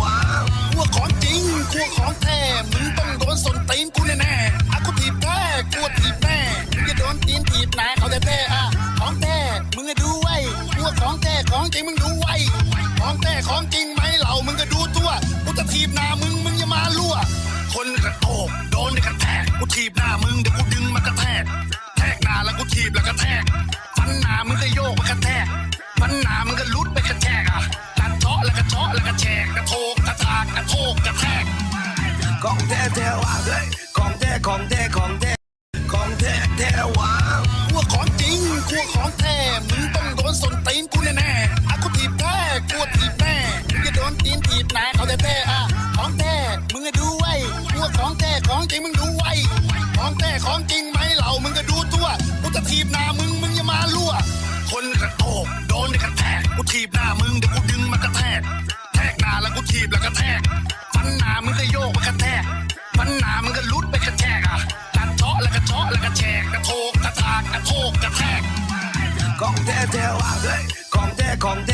วะพวของจริงพวของแท้มึงต้องโดนสนตีนกูแน่แน่ๆอะกูถีบแท้กูถีบแน่มึงจะโดนตีนถีบนะเขาแท้ๆอะของแท้มึงก็ดูไว้พวของแท้ของจริงมึงดูไว้ของแท้ของจริงไหมเหล่ามึงก็ดูตัวกูจะถีบหน้ามึงมึงอย่ามาลั่วคนกระโตกโดนกระแทกกูถีบหน้ามึงเดี๋ยวกูดึงมากระแทกแทกหน้าแล้วกูถีบแล้วกระแทก ก็เจาะแล้วก็แฉกกระโทกกระทากกระโทกกระแทกของแท้แท้ว่ะเฮ้ยของแท้ของแท้ของแท้ของแท้แท้ว่ะพวกของจริงพวกของแท้มึงต้องโดนสนตีนกูแน่แน่ๆอะกูถีบแท้กูถีบแน่มึงจะโดนตีนถีบนะเขาแท้ๆอะของแท้มึงก็ดูไว้พวกของแท้ของจริงมึงดูไว้ของแท้ของจริงไหมเหล่ามึงก็ดูตัวกูจะถีบหน้ามึงมึงอย่ามาลั่วคนกระโตกโดนกระแทกกูถีบหน้ามึงเดี๋ยวกูดึงมากระแทก กระโทกกระแทก ของแท้แท้ว่ะเฮ้ยของแท้ของแท้ของแท้